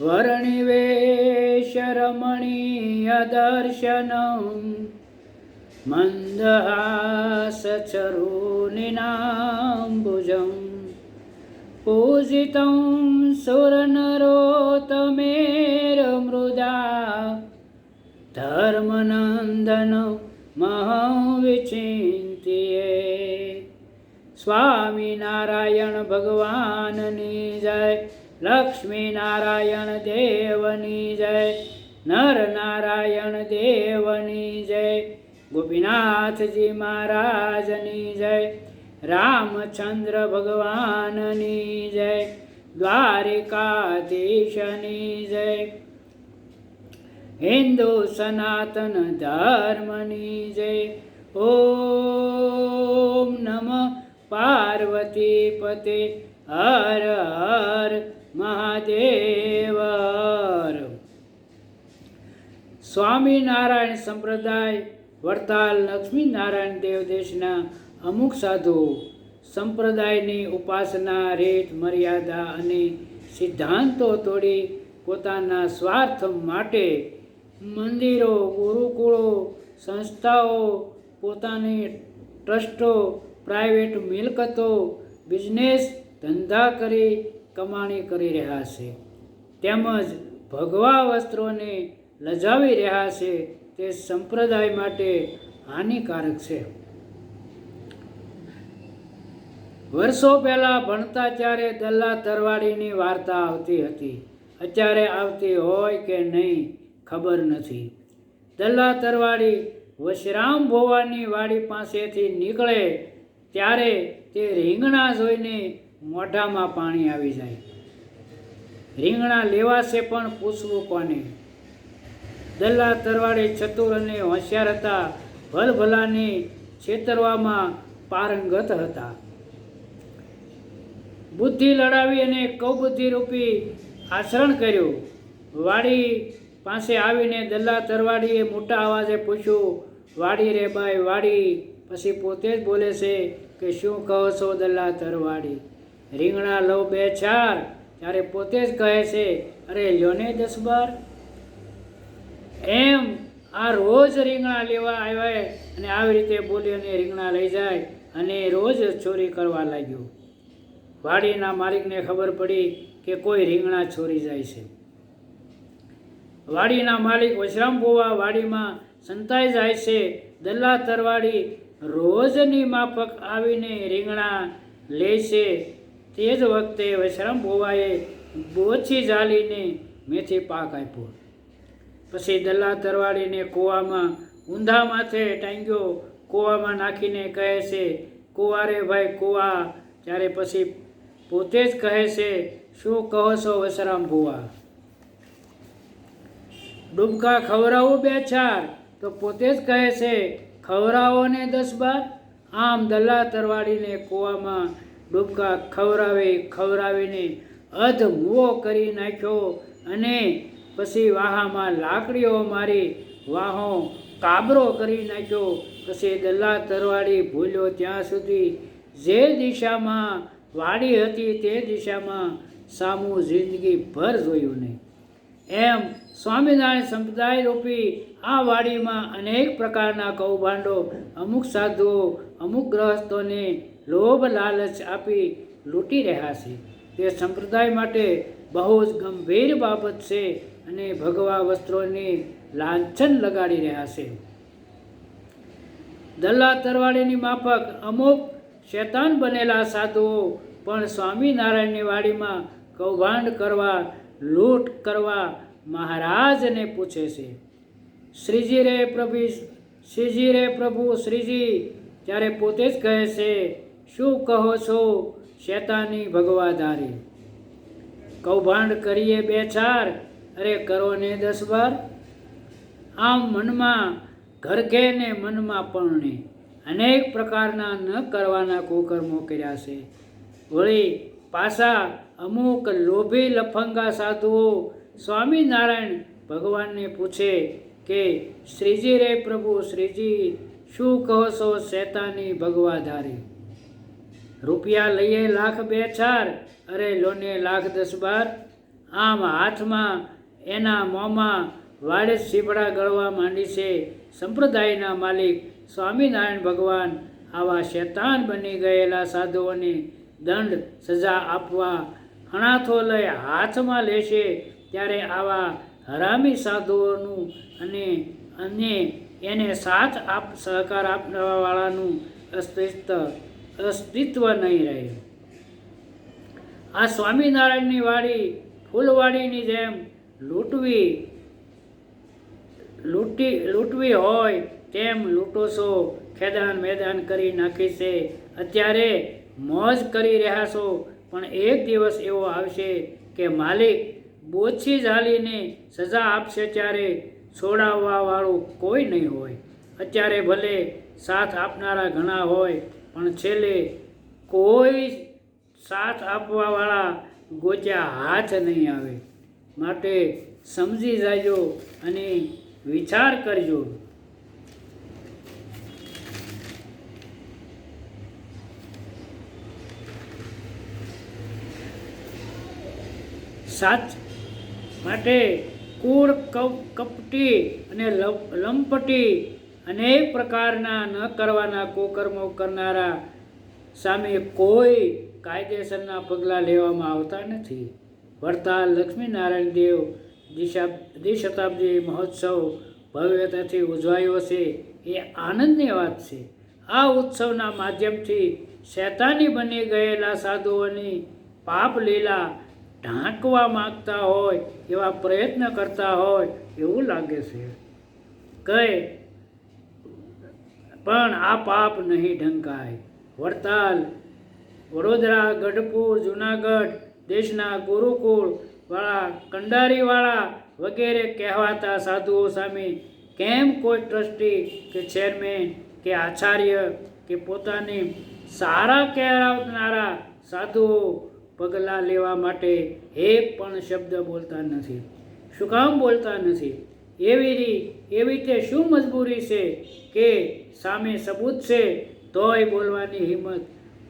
वर्णिवेशरमणीयदर्शनम् मन्दहासचरूनिनाम्बुजं पूजितं सुरनरोतमेरमृदा ધર્મનંદન મહાવિચિંતીએ સ્વામિનારાયણ ભગવાનની જય લક્ષ્મીનારાયણ દેવની જય, નરનારાયણ દેવની જય, ગોપીનાથજી મહારાજની જય, રામચંદ્ર ભગવાનની જય, દ્વારિકાધીશની જય, હિન્દુ સનાતન ધર્મની જય. ઓમ નમ પાર્વતી પતે હર હર મહાદેવ સ્વામિનારાયણ સંપ્રદાય, વડતાલ લક્ષ્મીનારાયણ દેવ દેશના અમુક સાધુઓ સંપ્રદાયની ઉપાસના, રીત, મર્યાદા અને સિદ્ધાંતો તોડી પોતાના સ્વાર્થ માટે મંદિરો, ગુરુકુળો, સંસ્થાઓ, પોતાની ટ્રસ્ટો, પ્રાઇવેટ મિલકતો, બિઝનેસ ધંધા કરી કમાણી કરી રહ્યા છે. તેમજ ભગવા વસ્ત્રોને લજાવી રહ્યા છે તે સંપ્રદાય માટે હાનિકારક છે. વર્ષો પહેલાં ભણતા ત્યારે દલ્લા તરવાડીની વાર્તા આવતી હતી. અત્યારે આવતી હોય કે નહીં ખબર નથી. દલ્લા તરવાડી વશરામ ભોવાની વાડી પાસેથી નીકળે ત્યારે તે રીંગણા જોઈને મોઢામાં પાણી આવી જાય. રીંગણા લેવાશે પણ પૂછવું કોને? દલ્લા તરવાડી ચતુર અને હોશિયાર હતા. ભલભલાને છેતરવામાં પારંગત હતા. બુદ્ધિ લડાવી અને કૌબુદ્ધિ રૂપી આચરણ કર્યું. વાડી પાસે આવીને દલ્લા તરવાડીએ મોટા અવાજે પૂછ્યું, વાડી રે બાઈ વાડી? પછી પોતે જ બોલે છે કે, શું કહો છો દલ્લા તરવાડી? રીંગણા લઉં બે ચાર. ત્યારે પોતે જ કહે છે, અરે લ્યો ને દસ બાર. એમ આ રોજ રીંગણા લેવા આવ્યા અને આવી રીતે બોલી અને રીંગણા લઈ જાય અને રોજ ચોરી કરવા લાગ્યો. વાડીના માલિકને ખબર પડી કે કોઈ રીંગણા ચોરી જાય છે. વાડીના માલિક વશરામ બોવા વાડીમાં સંતાઈ જાય છે. દલ્લા તરવાડી રોજની માફક આવીને રીંગણા લે છે. તે જ વખતે વૈશ્રમ ભોવાએ બોછી જાલીને મેથી પાક આપ્યો. પછી દલ્લા તરવાડીને કૂવામાં ઊંધા માથે ટાંગ્યો. કૂવામાં નાખીને કહે છે કુવારે ભાઈ, કુવા. ત્યારે પછી પોતે જ કહે છે, શું કહો છો વસરામ ભુવા? ડૂબકા ખવડાવું બે ચાર. તો પોતે જ કહે છે, ખવડાવો ને દસ બાર. આમ દલ્લા તરવાડીને કૂવામાં ડૂબકા ખવડાવે, ખવડાવીને અધ મુવો કરી નાખ્યો અને પછી વાહામાં લાકડીઓ મારી વાહો કાબરો કરી નાખ્યો. પછી દલ્લા તરવાડી ભૂલ્યો ત્યાં સુધી. જે દિશામાં વાડી હતી તે દિશામાં સામું જિંદગી ભર જોયું નહીં. એમ સ્વામિનારાયણ સંપ્રદાય રૂપી આ વાડીમાં અનેક પ્રકારના કૌભાંડો, અમુક સાધુઓ, અમુક ગ્રહસ્થોને લોભ લાલચ આપી લૂંટી રહ્યા છે. તે સંપ્રદાય માટે બહુ જ ગંભીર બાબત છે અને ભગવા વસ્ત્રોને લાંછન લગાડી રહ્યા છે. દલ્લા તરવાડીની માફક અમુક શેતાન બનેલા સાધુઓ પણ સ્વામિનારાયણની વાડીમાં કૌભાંડ કરવા, લૂંટ કરવા મહારાજને પૂછે છે. શ્રીજી રે પ્રભુ શ્રીજી રે પ્રભુ, શ્રીજી ત્યારે પોતે જ કહે છે શું કહો છો? શેતાની ભગવાધારી કૌભાંડ કરીએ બે ચાર, અરે કરો ને દસ બાર. આમ મનમાં ઘરઘે ને મનમાં પરણે અનેક પ્રકારના ન કરવાના કુકર્મો કર્યા છે. વળી પાછા અમુક લોભી લફંગા સાધુઓ સ્વામિનારાયણ ભગવાનને પૂછે કે, શ્રીજી રે પ્રભુ, શ્રીજી, શું કહો છો શેતાની ભગવાધારી રૂપિયા લઈએ લાખ બે ચાર, અરે લોને લાખ દસ બાર. આમ હાથમાં એના મોંમાં વાડે સીપડા ગળવા માંડી છે સંપ્રદાયના માલિક સ્વામિનારાયણ ભગવાન. આવા શેતાન બની ગયેલા સાધુઓને દંડ સજા આપવા અણાથો લઈ હાથમાં લેશે ત્યારે આવા હરામી સાધુઓનું અને અને એને સાથ આપ સહકાર આપવાવાળાનું અસ્તિત્વ અસ્તિત્વ નહીં રહે. આ સ્વામિનારાયણની વાડી ફૂલવાડીની જેમ લૂંટવી, લૂંટી, લૂંટવી હોય તેમ લૂંટોશો ખેદાન મેદાન કરી નાખી છે. અત્યારે મોજ કરી રહ્યા છો, પણ એક દિવસ એવો આવશે કે માલિક બોછી ઝાલીને સજા આપશે ત્યારે છોડાવવાવાળું કોઈ નહીં હોય. અત્યારે ભલે સાથ આપનારા ઘણા હોય પણ છેલ્લે કોઈ સાથ આપવાવાળા ગોચ્યા હાથ નહીં આવે. માટે સમજી જાજો અને વિચાર કરજો. સાચ માટે કૂળ કપ, કપટી અને લપ- લંપટી અનેક પ્રકારના ન કરવાના કુકર્મો કરનારા સામે કોઈ કાયદેસરના પગલાં લેવામાં આવતા નથી. વડતાલ લક્ષ્મીનારાયણ દેવ દિશા દ્વિશતાબ્દી મહોત્સવ ભવ્યતાથી ઉજવાયો છે. એ આનંદની વાત છે. આ ઉત્સવના માધ્યમથી શૈતાની બની ગયેલા સાધુઓની પાપ લીલા ઢાંકવા માગતા હોય, એવા પ્રયત્ન કરતા હોય એવું લાગે છે. કહે પણ આ પાપ નહીં ઢંકાય. વડતાલ, વડોદરા, ગઢપુર, જુનાગઢ, દેશના ગુરુકુળ વાળા, કંડારીવાળા વગેરે કહેવાતા સાધુઓ સામે કેમ કોઈ ટ્રસ્ટી કે ચેરમેન કે આચાર્ય કે પોતાની સારા કહેવાનારા સાધુઓ પગલાં લેવા માટે એક પણ શબ્દ બોલતા નથી? શું કામ બોલતા નથી? એવી રી, એવી રીતે શું મજબૂરી છે કે સામે સબૂત છે? તોય બોલવાની હિંમત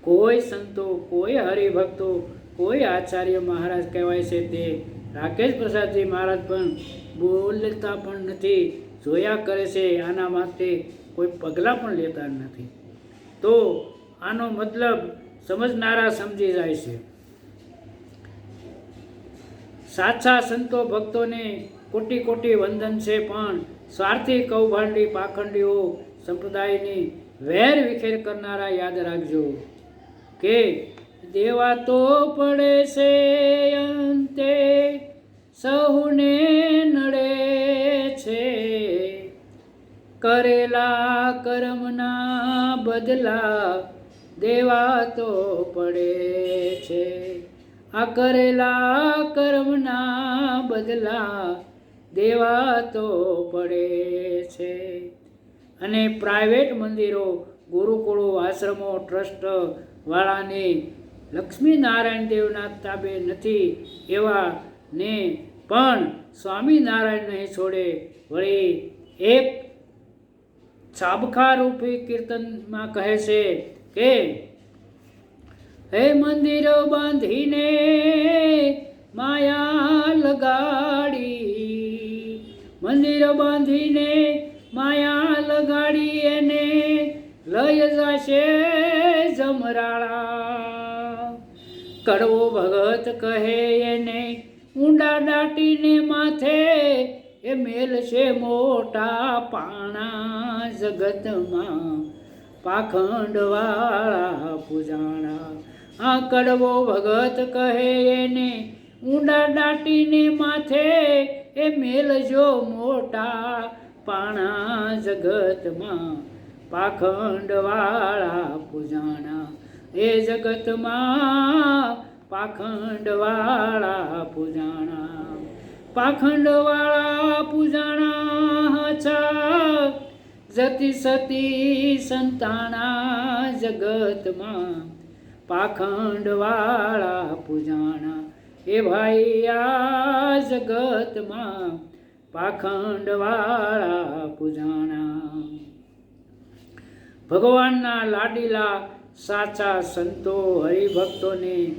કોઈ સંતો, કોઈ હરિભક્તો, કોઈ આચાર્ય મહારાજ કહેવાય છે તે. રાકેશ પ્રસાદજી મહારાજ પણ બોલતા પણ નથી, જોયા કરે છે આના માટે કોઈ પગલાં પણ લેતા નથી. તો આનો મતલબ સમજનારા સમજી જાય છે. સાચા સંતો ભક્તોને કોટી કોટી વંદન છે પણ સ્વાર્થી કૌભાંડી પાખંડીઓ સંપ્રદાયની વેર વિખેર કરનારા યાદ રાખજો કે દેવા તો પડે છે અંતે, સહુને નડે છે. કરેલા કર્મના બદલા દેવા તો પડે છે. આ કરેલા કર્મના બદલા દેવા તો પડે છે. અને પ્રાઇવેટ મંદિરો, ગુરુકુળો, આશ્રમો ટ્રસ્ટ વાળાને લક્ષ્મીનારાયણ દેવના તાબે નથી એવા ને પણ સ્વામિનારાયણ નહીં છોડે. વળી એક સાબખા રૂપી કીર્તનમાં કહે છે કે, હે મંદિર બાંધીને માયા લગાડી મંદિર બાંધીને માયા લગાડી એને લય જશે જમરાળા. કડવો ભગત કહે એને, ઊંડા દાટીને માથે, એ મેલ છે મોટા પાણા જગતમાં. પાખંડવાળા પૂજાણા. આ કડવો ભગત કહે એને, ઊંડા દાટીને માથે એ મેલજો મોટા પાણા જગતમાં, પાખંડવાળા પૂજાણા. એ જગતમાં પાખંડવાળા પૂજાણા. પાખંડવાળા પૂજાણા હચા, જતી સતી સંતાણા જગતમાં પાખંડવાળા પૂજાણા. એ ભાઈ, આ જગતમાં પાખંડવાળા પૂજાણા. ભગવાનના લાડીલા સાચા સંતો હરિભક્તોને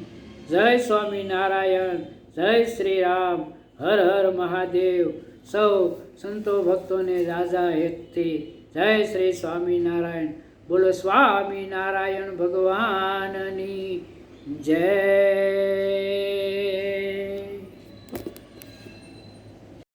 જય સ્વામિનારાયણ, જય શ્રી રામ હર હર મહાદેવ. સૌ સંતો ભક્તોને રાજા હેતથી જય શ્રી સ્વામિનારાયણ. બોલો સ્વામિનારાયણ ભગવાનની જય